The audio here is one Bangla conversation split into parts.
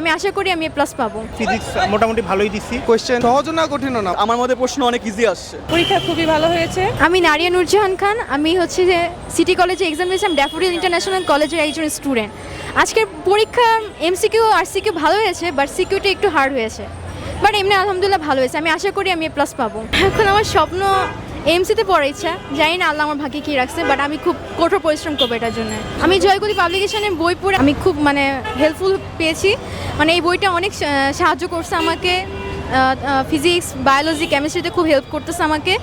আমি আশা করি আমি প্লাস পাবো। ফিজিক্স মোটামুটি ভালোই দিচ্ছি। কোয়েশ্চেন সহজ না কঠিন না? আমার মধ্যে প্রশ্ন অনেক ইজি আসছে। পরীক্ষা খুবই ভালো হয়েছে। আমি নারিয়া নুরজাহান খান আমি হচ্ছে যে সিটি কলেজে এক্সাম দিয়েছিলাম ড্যাফোডিল ইন্টারন্যাশনাল কলেজের একজন স্টুডেন্ট আজকের পরীক্ষা এমসিকিউ আর সিকিউ ভালো হয়েছে বাট সিকিউটা একটু হার্ড হয়েছে। বাট এমনি আলহামদুলিল্লাহ ভালো হয়েছে আমি আশা করি আমি প্লাস পাবো। এখন আমার স্বপ্ন এমসিতে পড়ার ইচ্ছা, জানি না আল্লাহ আমার ভাগ্যে কী রাখছে বাট আমি খুব কঠোর পরিশ্রম করব এটার জন্য। আমি জয়গুলি পাবলিকেশনের বই পড়ে আমি খুব মানে হেল্পফুল পেয়েছি। মানে এই বইটা অনেক সাহায্য করছে আমাকে ফিজিক্স বায়োলজি কেমিস্ট্রিতে খুব হেল্প করতেছে আমাকে।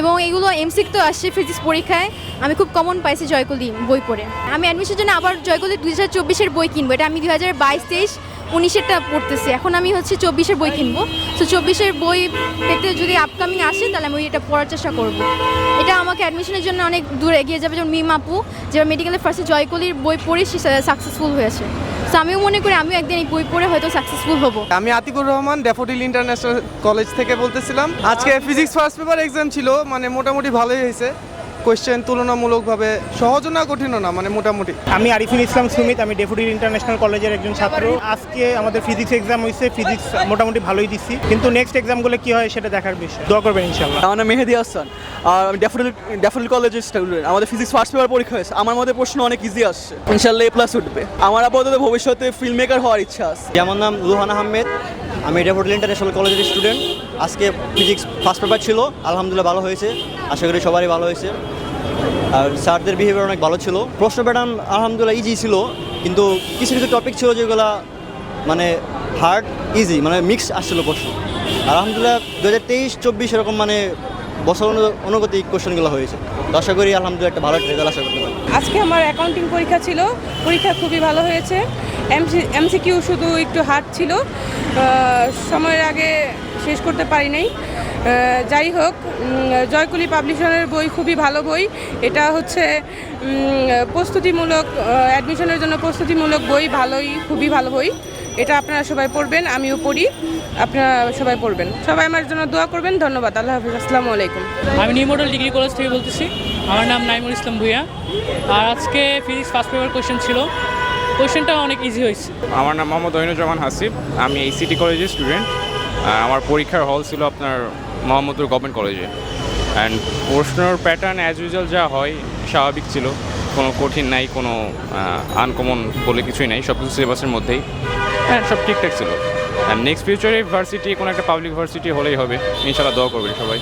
এবং এগুলো এমসিক তো আসছে ফিজিক্স পরীক্ষায়, আমি খুব কমন পাইছি জয়কলি বই পড়ে। আমি অ্যাডমিশনের জন্য আবার জয়কলি দু হাজার চব্বিশের বই কিনবো, এটা আমি দু হাজার বাইশ, তেইশ উনিশেরটা পড়তেছি। এখন আমি হচ্ছে চব্বিশের বই কিনবো। তো চব্বিশের বই পেতে যদি আপকামিং আসে, তাহলে আমি এটা পড়ার চেষ্টা করব। এটা আমাকে অ্যাডমিশনের জন্য অনেক দূর এগিয়ে যাবে, যেমন মিম আপু যেমন মেডিকেলের ফার্স্টে জয়কলির বই পড়ে সে সাকসেসফুল হয়েছে। তো আমিও মনে করি আমিও একদিন এই বই পড়ে হয়তো সাকসেসফুল হব। আমি Atiqur Rahman Daffodil International College থেকে বলতেছিলাম। আজকে ফিজিক্স ফার্স্ট পেপার এক্সাম ছিল মানে মোটামুটি ভালোই হয়েছে। কোয়েশ্চেন তুলনামূলকভাবে সহজ না কঠিনও না মানে মোটামুটি? আমি আরিফিন ইসলাম সুমিত আমি ডেফুডির ইন্টারন্যাশনাল কলেজের একজন ছাত্র। আজকে আমাদের ফিজিক্স এক্সাম হয়েছে ফিজিক্স মোটামুটি ভালোই দিচ্ছি কিন্তু নেক্সট এক্সামগুলো কি হয় সেটা দেখার বিষয়। দোয়া করবেন ইনশাল্লাহ আমার নাম মেহেদি হাসান। আর আমি ড্যাফোডিল ড্যাফোডিল কলেজের স্টুডেন্ট আমাদের ফিজিক্স ফার্স্ট পেপার পরীক্ষা হয়েছে। আমার মধ্যে প্রশ্ন অনেক ইজি আসছে। ইনশাল্লাহ এ প্লাস উঠবে। আমার আপাতত ভবিষ্যতে ফিল্ম মেকার হওয়ার ইচ্ছা আছে। যেমন নাম রুহান আহমেদ। আমি ডেফোডিল ইন্টারন্যাশনাল কলেজের স্টুডেন্ট আজকে ফিজিক্স ফার্স্ট পেপার ছিল, আলহামদুলিল্লাহ ভালো হয়েছে। আশা করি সবারই ভালো হয়েছে। আর স্যারদের বিহেভিয়ার অনেক ভালো ছিল। প্রশ্ন প্যাটার্ন আলহামদুলিল্লাহ ইজি ছিল, কিন্তু কিছু কিছু টপিক ছিল যেগুলো মানে হার্ড ইজি মানে মিক্স আসছিল প্রশ্ন। আলহামদুলিল্লাহ দু হাজার তেইশ, চব্বিশ এরকম মানে বছর অনু- অনুগতিক কোশ্চেনগুলো হয়েছে। আশা করি আলহামদুলিল্লাহ একটা ভালো রেজাল্ট আশা করতে পারি। আজকে আমার অ্যাকাউন্টিং পরীক্ষা ছিল। পরীক্ষা খুবই ভালো হয়েছে। এমসিকিউ শুধু একটু হার্ড ছিল। সময়ের আগে শেষ করতে পারি নাই। যাই হোক জয়কুলি পাবলিশনের বই খুবই ভালো বই। এটা হচ্ছে প্রস্তুতিমূলক অ্যাডমিশনের জন্য প্রস্তুতিমূলক বই, ভালোই, খুবই ভালো বই। এটা আপনারা সবাই পড়বেন, আমিও পড়ি। আপনারা সবাই পড়বেন। সবাই আমার জন্য দোয়া করবেন। ধন্যবাদ। আল্লাহ হাফিজ। আসসালামু আলাইকুম। আমি নিউ মডেল ডিগ্রি কলেজ থেকে বলতেছি। আমার নাম নাইমুল ইসলাম ভুইয়া। আর আজকে ফিজিক্স ফার্স্ট পেপার কোয়েশ্চেন ছিল। কোয়েশ্চেনটা অনেক ইজি হয়েছে। আমার নাম মোহাম্মদ ঐনুজ্জামান হাসিব। আমি এই সিটি কলেজের স্টুডেন্ট আমার পরীক্ষার হল ছিল আপনার মোহাম্মদপুর গভর্নমেন্ট কলেজে অ্যান্ড প্রশ্নর প্যাটার্ন অ্যাজ ইউজুয়াল যা হয়, স্বাভাবিক ছিল। কোনো কঠিন নাই, কোনো আনকমন বলে কিছুই নাই। সব কিছু সিলেবাসের মধ্যেই। হ্যাঁ সব ঠিকঠাক ছিল। অ্যান্ড নেক্সট ফিউচারে ভার্সিটি কোনো একটা পাবলিক ভার্সিটি হলেই হবে। ইনশাল্লাহ দোয়া করবেন সবাই।